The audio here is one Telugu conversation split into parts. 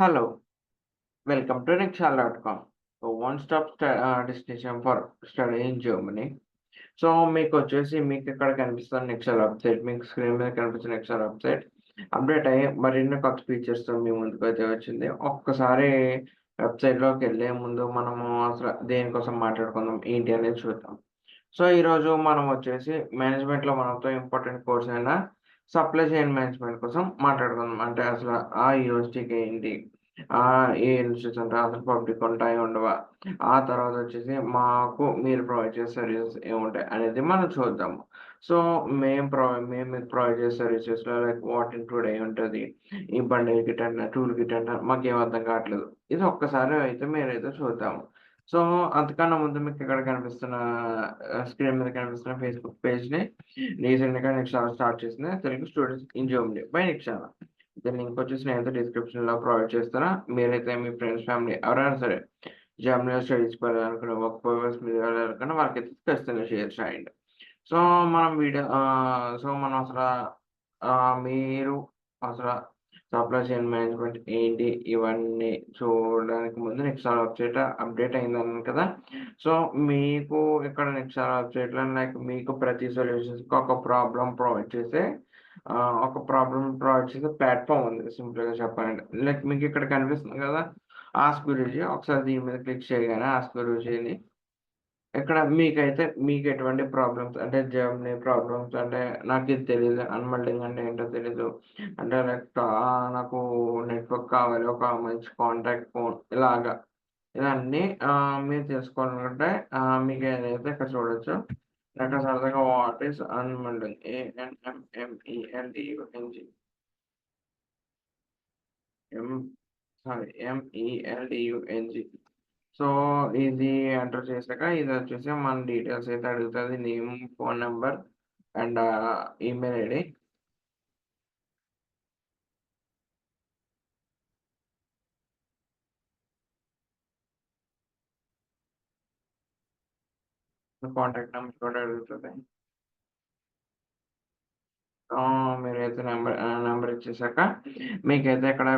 Hello, welcome to Nexal.com, a one-stop stop uh, destination for study in Germany. So మీకు వచ్చేసి మీకు ఇక్కడ కనిపిస్తున్న నెక్సల్ వెబ్సైట్ మీకు స్క్రీన్ మీద కనిపిస్తున్న నెక్సల్ వెబ్సైట్ అప్డేట్ అయ్యి మరిన్ని కొత్త ఫీచర్స్తో మీ ముందుకు అయితే వచ్చింది. ఒక్కసారి వెబ్సైట్లోకి వెళ్ళే ముందు మనము అసలు దేనికోసం మాట్లాడుకుందాం ఏంటి అనేది చూద్దాం. సో ఈరోజు మనం వచ్చేసి మేనేజ్మెంట్లో మనతో ఇంపార్టెంట్ కోర్స్ అయిన సప్లై చైన్ మేనేజ్మెంట్ కోసం మాట్లాడుకుందాం. అంటే అసలు ఆ యూనివర్సిటీకి ఏంటి ఆ ఏ ఇన్స్టిట్యూషన్ ఉంటాయి పబ్లిక్ ఉంటాయి ఉండవా? ఆ తర్వాత వచ్చేసి మాకు మీరు ప్రొవైడ్ చేసే సర్వీసెస్ ఏముంటాయి అనేది మనం చూద్దాము సో మేము ప్రొవైడ్ మేము మీకు ప్రొవైడ్ చేసే సర్వీసెస్లో లైక్ వాట్ ఇంక్లూడ్ అయి ఉంటుంది? ఈ బండిల్ కిట్ అంట టూల్ కిట్ అంట మాకు ఏమర్థం అర్థం కావట్లేదు. ఇది ఒక్కసారి అయితే మీరైతే చూద్దాము సో అంతకన్నా ముందు మీకు ఇక్కడ కనిపిస్తున్న స్క్రీన్ మీద కనిపిస్తున్న ఫేస్బుక్ పేజ్ని రీసెంట్గా నిక్షాల స్టార్ట్ చేసిన Telugu students in Germany by Nexal దీని లింక్ వచ్చేసి నేను డిస్క్రిప్షన్లో ప్రొవైడ్ చేస్తాను మీరైతే మీ ఫ్రెండ్స్ ఫ్యామిలీ ఎవరైనా సరే జర్మనీలో స్టడీస్ వెళ్ళాలనుకున్న వర్క్ పర్పస్ మీద వెళ్ళాలనుకున్న వాళ్ళకైతే ఖచ్చితంగా షేర్ చేయండి. సో మనం వీడియో సో మనం అసలు మీరు అసలు సప్లై చైన్ మేనేజ్మెంట్ ఏంటి? ఇవన్నీ చూడడానికి ముందు నెక్స్ట్ వెబ్సైట్ అప్డేట్ అయిందన్నాను కదా. సో మీకు ఇక్కడ నెక్స్ట్ వెబ్సైట్లో లైక్ మీకు ప్రతి సొల్యూషన్స్కి ఒక ప్రాబ్లం ప్రొవైడ్ చేసే ఒక ప్రాబ్లం ప్రొవైడ్ చేసే ప్లాట్ఫామ్ ఉంది. సింపుల్గా చెప్పాలంటే. లైక్ మీకు ఇక్కడ కనిపిస్తుంది కదా ఆస్క్ గురించి ఒకసారి దీని మీద క్లిక్ చేయగానే ఆస్క్ గురించి ఇక్కడ మీకైతే మీకు ఎటువంటి ప్రాబ్లమ్స్ అంటే జర్మనీ ప్రాబ్లమ్స్ అంటే నాకు ఇది తెలియదు అన్మల్డింగ్ అంటే ఏంటో తెలీదు. అంటే లైక్ నాకు నెట్వర్క్ కావాలి. ఒక మంచి కాంటాక్ట్ ఫోన్ ఇలాగా. ఇవన్నీ మీరు తెలుసుకోవాలనుకుంటే మీకు ఏదైతే ఇక్కడ చూడొచ్చు ఇక్కడ సరదాగా వాట్ ఈస్ అన్మల్డింగ్ ఏఎన్ఎంఎంఈఎల్డియుఎన్జి ఎం సారీ ఎంఈఎల్డియుఎన్జి సో ఇది ఎంటర్ చేశాక ఇది వచ్చేసి మన డీటెయిల్స్ అయితే అడుగుతుంది? Name phone number and email ID contact number కూడా అడుగుతుంది. ఆ, మీరైతే నెంబర్ నెంబర్ ఇచ్చేసాక మీకైతే ఇక్కడ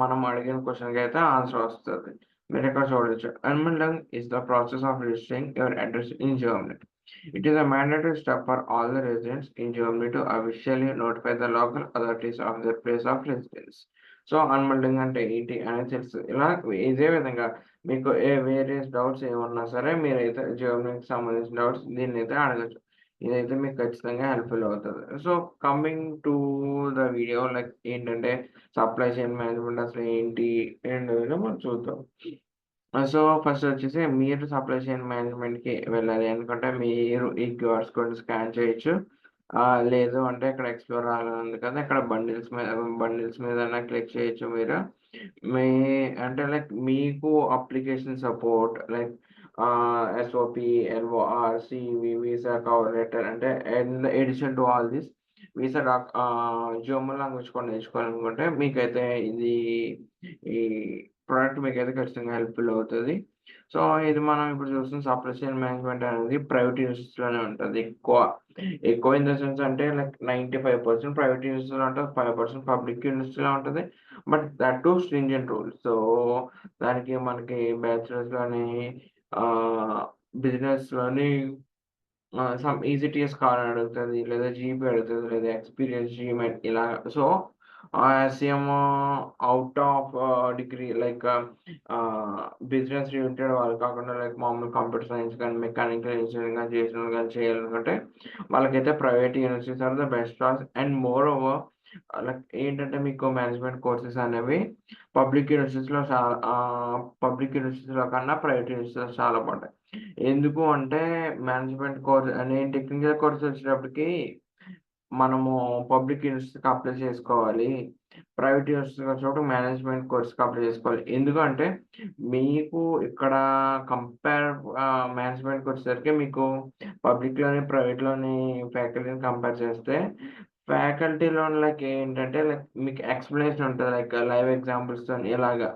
మనం అడిగిన క్వశ్చన్కి అయితే ఆన్సర్ వస్తుంది. మీరు ఇక్కడ చూడొచ్చు. అన్మెండింగ్ is the process of registering your address in Germany it is a mandatory step for all the residents in Germany to officially notify the local authorities of the place of residence so అన్మల్డింగ్ అంటే ఏంటి అనేది తెలుసు. ఇలా ఇదే విధంగా మీకు ఏ వేరియస్ డౌట్స్ ఏమన్నా సరే మీరైతే జర్మనీకి సంబంధించిన డౌట్స్ దీన్ని అయితే అడగచ్చు. ఇదైతే మీకు ఖచ్చితంగా హెల్ప్ఫుల్ అవుతుంది. So coming to the video like ఏంటంటే సప్లై చైన్ మేనేజ్మెంట్ అసలు ఏంటి అండ్ మనం చూద్దాం. సో ఫస్ట్ వచ్చేసి మీరు సప్లై చైన్ మేనేజ్మెంట్కి వెళ్ళాలి అనుకుంటే మీరు ఈ క్యూఆర్స్ కోడ్ స్కాన్ చేయొచ్చు. లేదు అంటే ఇక్కడ ఎక్స్ప్లోర్ ఉంది కదా ఇక్కడ బండిల్స్ మీద బండిల్స్ మీద క్లిక్ చేయొచ్చు మీరు. మీ అంటే లైక్ మీకు application support like SOP LOR CV visa cover letter అంటే addition to all this visa doc German language కూడా నేర్చుకోవాలనుకుంటే మీకైతే ఇది ఈ ప్రోడక్ట్ మీకైతే ఖచ్చితంగా హెల్ప్ఫుల్ అవుతుంది. సో ఇది మనం ఇప్పుడు చూస్తున్న సప్లై చైన్ మేనేజ్మెంట్ అనేది ప్రైవేట్లోనే ఉంటుంది. ఎక్కువ ఎక్కువ ఇన్ ద సెన్స్ అంటే like ninety five percent private యూనివర్సిటీలో ఉంటుంది ఫైవ్ పర్సెంట్ పబ్లిక్ ఇండస్ట్రీలో ఉంటుంది. But that too stringent rule. So దానికి మనకి బ్యాచులర్స్లోని బిజినెస్లోని సమ్ ఈజీటీఎస్ కార్ అడుగుతుంది లేదా జీపీ అడుగుతుంది లేదా ఎక్స్పీరియన్స్ జీమెట్ ఇలా so SM out of degree like business related వాళ్ళు కాకుండా లైక్ మామూలు కంప్యూటర్ సైన్స్ కానీ మెకానికల్ ఇంజనీరింగ్ కానీ చేసిన కానీ చేయాలనుకుంటే వాళ్ళకైతే private universities are the best class and more over like ఏంటంటే మీకు మేనేజ్మెంట్ కోర్సెస్ అనేవి పబ్లిక్ యూనివర్సిటీస్లో చాలా పబ్లిక్ యూనివర్సిటీస్లో కన్నా ప్రైవేట్ యూనివర్సిటీస్లో చాలా బాగుంటాయి. ఎందుకు అంటే మేనేజ్మెంట్ కోర్స్ నేను టెక్నికల్ కోర్స్ వచ్చేటప్పటికి మనము పబ్లిక్ యూనివర్సిటీకి అప్లై చేసుకోవాలి. ప్రైవేట్ యూనివర్సిటీకి వచ్చినప్పుడు మేనేజ్మెంట్ కోర్స్కి అప్లై చేసుకోవాలి. ఎందుకంటే మీకు ఇక్కడ కంపేర్ మేనేజ్మెంట్కి వచ్చేసరికి మీకు పబ్లిక్లోని ప్రైవేట్లోని ఫ్యాకల్టీని కంపేర్ చేస్తే ఫ్యాకల్టీలో లైక్ ఏంటంటే లైక్ మీకు ఎక్స్ప్లెనేషన్ ఉంటుంది. లైక్ లైవ్ ఎగ్జాంపుల్స్తో ఇలాగా.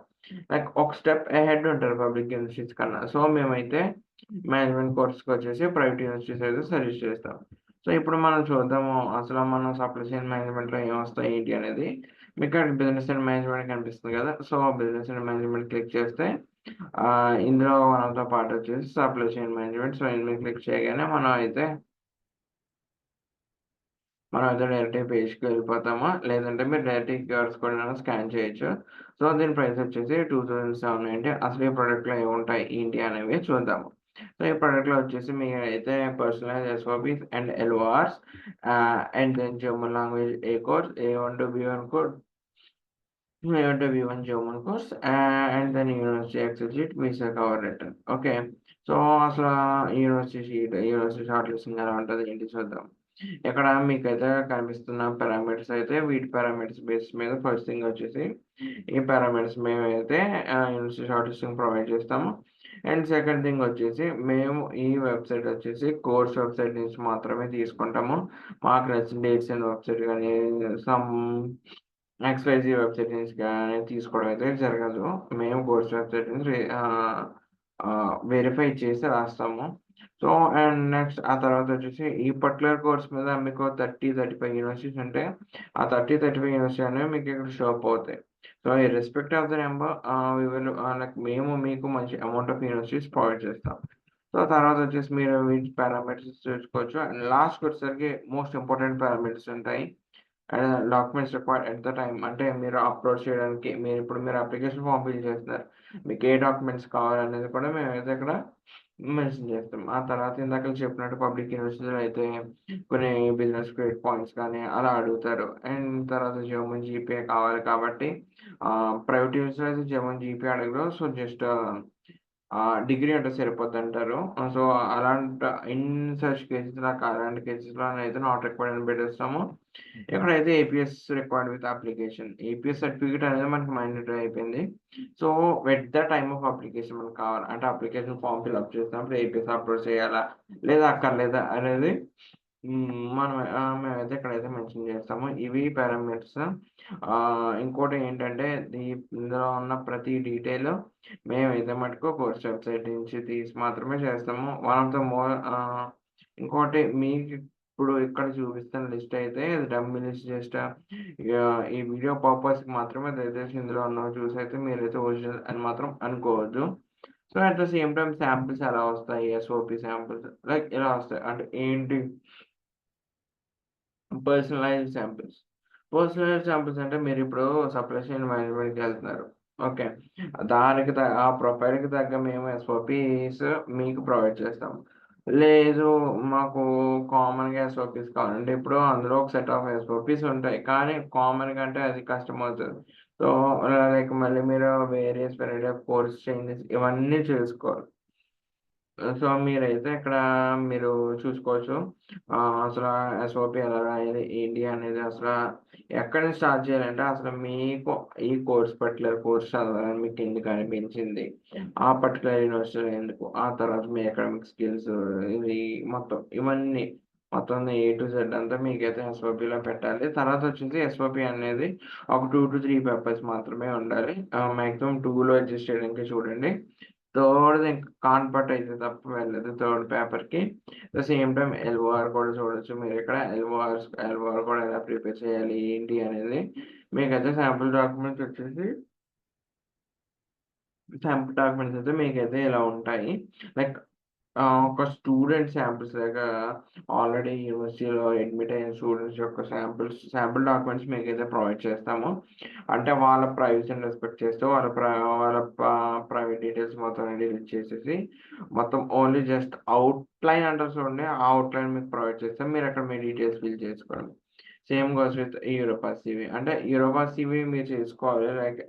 లైక్ ఒక స్టెప్ అహెడ్ ఉంటారు పబ్లిక్ యూనివర్సిటీస్ కన్నా. సో మేమైతే మేనేజ్మెంట్ కోర్స్కి వచ్చేసి ప్రైవేట్ యూనివర్సిటీస్ అయితే సజెస్ట్ చేస్తాం. సో ఇప్పుడు మనం చూద్దాము. అసలు మనం సప్లై చైన్ మేనేజ్మెంట్లో ఏం వస్తాయి ఏంటి అనేది. మీకు ఇక్కడ బిజినెస్ అండ్ మేనేజ్మెంట్ కనిపిస్తుంది కదా. So business and management click చేస్తే ఇందులో మనతో పాటు వచ్చేసి సప్లై చైన్ మేనేజ్మెంట్ సో ఇందులో క్లిక్ చేయగానే మనం అయితే మనం అయితే డైరెక్ట్ పేజ్కి వెళ్ళిపోతాము. లేదంటే మీరు డైరెక్ట్ క్యూఆర్స్ కూడా స్కాన్ చేయొచ్చు. సో దీని ప్రైస్ వచ్చేసి టూ థౌజండ్ సెవెన్ నైంటీ అసలు ఈ ప్రోడక్ట్లో ఏముంటాయి ఏంటి అనేవి చూద్దాము. సో ఈ ప్రోడక్ట్లో వచ్చేసి మీరు అయితే personalise SOPs and LORs and then German language a course A one two B one code A one two B one German course and then university access sheet visa cover letter okay so అసలు university sheet university shortlisting ఎలా ఉంటుంది ఏంటి చూద్దాం. ఇక్కడ మీకైతే కనిపిస్తున్న పారామీటర్స్ అయితే వీటి పారామీటర్స్ బేస్ మీద ఫస్ట్ థింగ్ వచ్చేసి ఈ పారామీటర్స్ మేమైతే యూనివర్సిటీ షార్ట్ లిస్టింగ్ ప్రొవైడ్ చేస్తాము. అండ్ సెకండ్ థింగ్ వచ్చేసి మేము ఈ వెబ్సైట్ వచ్చేసి కోర్స్ వెబ్సైట్ నుంచి మాత్రమే తీసుకుంటాము. మాకు నచ్చిన డేట్స్ అండ్ వెబ్సైట్ కానీ సమ్ ఎక్స్వైజీ వెబ్సైట్ నుంచి కానీ తీసుకోవడం అయితే జరగదు. మేము కోర్స్ వెబ్సైట్ నుంచి వెరిఫై చేసి రాస్తాము. సో అండ్ నెక్స్ట్ ఆ తర్వాత వచ్చేసి ఈ పర్టికులర్ కోర్స్ మీద మీకు థర్టీ థర్టీ ఫైవ్ యూనివర్సిటీస్ ఉంటే ఆ థర్టీ థర్టీ ఫైవ్ యూనివర్సిటీ అనేవి మీకు ఇక్కడ షో అవుతాయి. సో ఈ respect of the number will like మేము మీకు మంచి అమౌంట్ ఆఫ్ యూనివర్సిటీస్ ప్రొవైడ్ చేస్తాం. సో తర్వాత వచ్చేసి మీరు వీటి పారామీటర్స్ చూసుకోవచ్చు అండ్ లాస్ట్ వచ్చేసరికి మోస్ట్ ఇంపార్టెంట్ పారామీటర్స్ ఉంటాయి. And documents required at the time అంటే మీరు అప్లోడ్ చేయడానికి మీరు ఇప్పుడు మీరు అప్లికేషన్ ఫామ్ ఫిల్ చేస్తున్నారు. మీకు ఏ డాక్యుమెంట్స్ కావాలనేది కూడా మేమైతే ఇక్కడ మెన్షన్ చేస్తాం. ఆ తర్వాత ఇందాక చెప్పినట్టు పబ్లిక్ యూనివర్సిటీలో అయితే కొన్ని బిజినెస్ క్రెడిట్ పాయింట్స్ కానీ అలా అడుగుతారు. అండ్ తర్వాత జర్మన్ జీపీఏ కావాలి కాబట్టి ప్రైవేట్ యూనివర్సిటీలో అయితే జర్మన్ జీపీఏ అడగరు. సో జస్ట్ డిగ్రీ అంటే సరిపోద్ది అంటారు సో అలాంటి ఇన్ సర్చ్ కేసెస్ నాకు అలాంటి కేసెస్లో అయితే నాట్ రిక్వైర్డ్ అని పెట్టేస్తాము. ఇక్కడైతే APS required with application APS certificate అనేది మనకి మైండేటరీ అయిపోయింది. So at the time of application మనకు కావాలి అంటే అప్లికేషన్ ఫామ్ ఫిల్అప్ చేసినప్పుడు ఏపీఎస్ అప్లోడ్ చేయాలా లేదా అక్కర్లేదా అనేది మనం మేమైతే ఇక్కడైతే మెన్షన్ చేస్తాము. ఇవి పారామీటర్స్. ఇంకోటి ఏంటంటే ఇందులో ఉన్న ప్రతి డీటెయిల్ మేమైతే మటుకు కోర్స్ వెబ్సైట్ నుంచి తీసి మాత్రమే చేస్తాము. వన్ ఆఫ్ ద మోర్ ఇంకోటి మీకు ఇప్పుడు ఇక్కడ చూపిస్తున్న లిస్ట్ అయితే డమ్మి లిస్ట్ జస్ట్ ఈ వీడియో పర్పస్ మాత్రమే దయచేసి ఇందులో ఉన్న చూసి అయితే మీరైతే ఒరిజినల్ అని మాత్రం అనుకోవద్దు. So at the same time samples ఎలా వస్తాయి? ఎస్ఓపి శాంపిల్స్ లైక్ ఎలా వస్తాయి? అంటే ఏంటి పర్సనలైజ్ శాంపిల్స్ పర్సనలైజ్ శాంపిల్స్ అంటే మీరు ఇప్పుడు సప్లై చైన్ మేనేజ్మెంట్కి వెళ్తున్నారు. ఓకే దానికి ఆ ప్రొఫైల్కి తగ్గ మేము ఎస్ఓపీస్ మీకు ప్రొవైడ్ చేస్తాం. లేదు మాకు కామన్గా ఎస్ఓపిస్ కావాలంటే ఇప్పుడు అందులో ఒక సెట్ ఆఫ్ ఎస్ఓపిస్ ఉంటాయి. కానీ కామన్ కంటే అది కష్టం అవుతుంది సో లైక్ మళ్ళీ మీరు various variety of course changes ఇవన్నీ చేసుకోవాలి. సో మీరైతే ఇక్కడ మీరు చూసుకోవచ్చు. అసలు ఎస్ఓపి ఎలా రాయాలి ఏంటి అనేది అసలు ఎక్కడ నుంచి స్టార్ట్ చేయాలంటే అసలు మీకు ఈ కోర్స్ పర్టికులర్ కోర్స్ చదవాలని మీకు ఎందుకు అనిపించింది? ఆ పర్టికులర్ యూనివర్సిటీ ఎందుకు? ఆ తర్వాత మీ అకాడమిక్ స్కిల్స్ ఇది మొత్తం ఇవన్నీ మొత్తం ఏ టు జెడ్ అంతా మీకైతే ఎస్ఓపిలో పెట్టాలి. తర్వాత వచ్చేసి ఎస్ఓపి అనేది ఒక టూ టు త్రీ పేపర్స్ మాత్రమే ఉండాలి. మ్యాక్సిమం టూలో అడ్జస్ట్ చేయడానికి చూడండి. థర్డ్ కాన్పట్ అయితే తప్ప వెళ్ళదు థర్డ్ పేపర్కి ద సేమ్ టైం ఎల్ఓఆర్ కూడా చూడొచ్చు మీరు ఇక్కడ ఎల్ఓఆర్ ఎల్ఓఆర్ కూడా ఎలా ప్రిపేర్ చేయాలి ఏంటి అనేది మీకైతే శాంపుల్ డాక్యుమెంట్స్ వచ్చేసి శాంపుల్ డాక్యుమెంట్స్ అయితే మీకైతే ఇలా ఉంటాయి లైక్ ఒక స్టూడెంట్ శాంపిల్స్ లాగా ఆల్రెడీ యూనివర్సిటీలో అడ్మిట్ అయిన స్టూడెంట్స్ యొక్క శాంపిల్స్ శాంపుల్ డాక్యుమెంట్స్ మీకైతే ప్రొవైడ్ చేస్తాము. అంటే వాళ్ళ ప్రైవసీని రెస్పెక్ట్ చేస్తూ వాళ్ళ వాళ్ళ ప్రైవేట్ డీటెయిల్స్ మొత్తం డిలీట్ చేసేసి మొత్తం ఓన్లీ జస్ట్ అవుట్లైన్ అంటారు చూడండి ఆ అవుట్లైన్ మీకు ప్రొవైడ్ చేస్తాం మీరు అక్కడ మీ డీటెయిల్స్ ఫిల్ చేసుకోండి same goes with Europa CV అంటే యూరోపా సివి మీరు చేసుకోవాలి. లైక్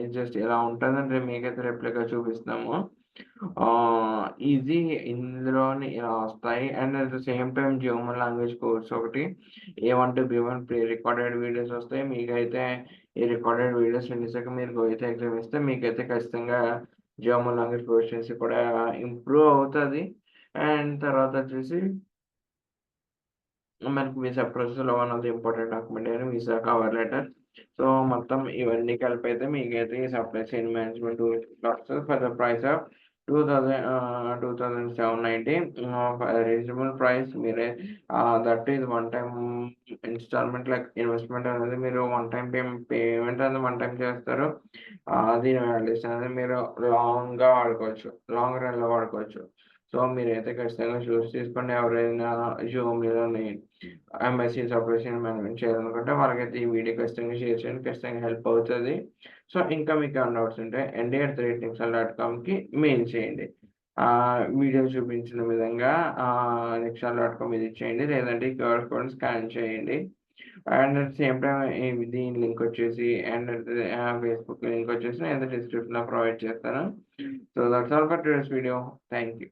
ఇది జస్ట్ ఎలా ఉంటుందంటే మీకైతే రెప్లికా చూపిస్తాము ఈజీ ఇందులోని ఇలా వస్తాయి and at the same time German language course ఒకటి. A one two B one pre recorded videos వస్తాయి. మీకైతే ఈ రికార్డెడ్ వీడియోస్ వినేసాక మీరు అయితే ఎగ్జామ్ ఇస్తే మీకైతే ఖచ్చితంగా జర్మన్ లాంగ్వేజ్ ప్రొఫిషియన్సీ కూడా ఇంప్రూవ్ అవుతుంది. అండ్ తర్వాత వచ్చేసి మనకు వీసా ప్రాసెస్లో one of the important document అయిన వీసా కవర్ లెటర్ సో మొత్తం ఇవన్నీ కలిపి అయితే మీకైతే ఈ supply chain management for the price of two thousand two thousand seven ninety reasonable price మీరే దట్ ఇది one time installment like investment అనేది మీరు వన్ టైం పేమెంట్ అనేది వన్ టైం చేస్తారు. దీని వాల్యుయేషన్ అనేది మీరు లాంగ్గా వాడుకోవచ్చు లాంగ్ రన్లో వాడుకోవచ్చు. సో మీరైతే ఖచ్చితంగా చూస్ తీసుకోండి ఎవరైనా జూమ్లోని ఎంఎస్సీ ఆపరేషన్ మేనేజ్మెంట్ చేయాలనుకుంటే వాళ్ళకైతే ఈ వీడియో ఖచ్చితంగా షేర్ చేయండి ఖచ్చితంగా హెల్ప్ అవుతుంది. సో ఇంకా మీకు ఏమైనా డౌట్స్ ఉంటే ఎన్డీఆర్ అట్ ద డాట్ కామ్కి మెయిల్ చేయండి. వీడియో చూపించిన విధంగా నిక్సల్ డాట్ కామ్ ఇది చేయండి. లేదంటే క్యూఆర్ కోడ్ స్కాన్ చేయండి. అండ్ అట్ సేమ్ టైం దీని లింక్ వచ్చేసి అండ్ ఫేస్బుక్ లింక్ వచ్చేసి నేను డిస్క్రిప్షన్లో ప్రొవైడ్ చేస్తాను. So that's all for today's video thank you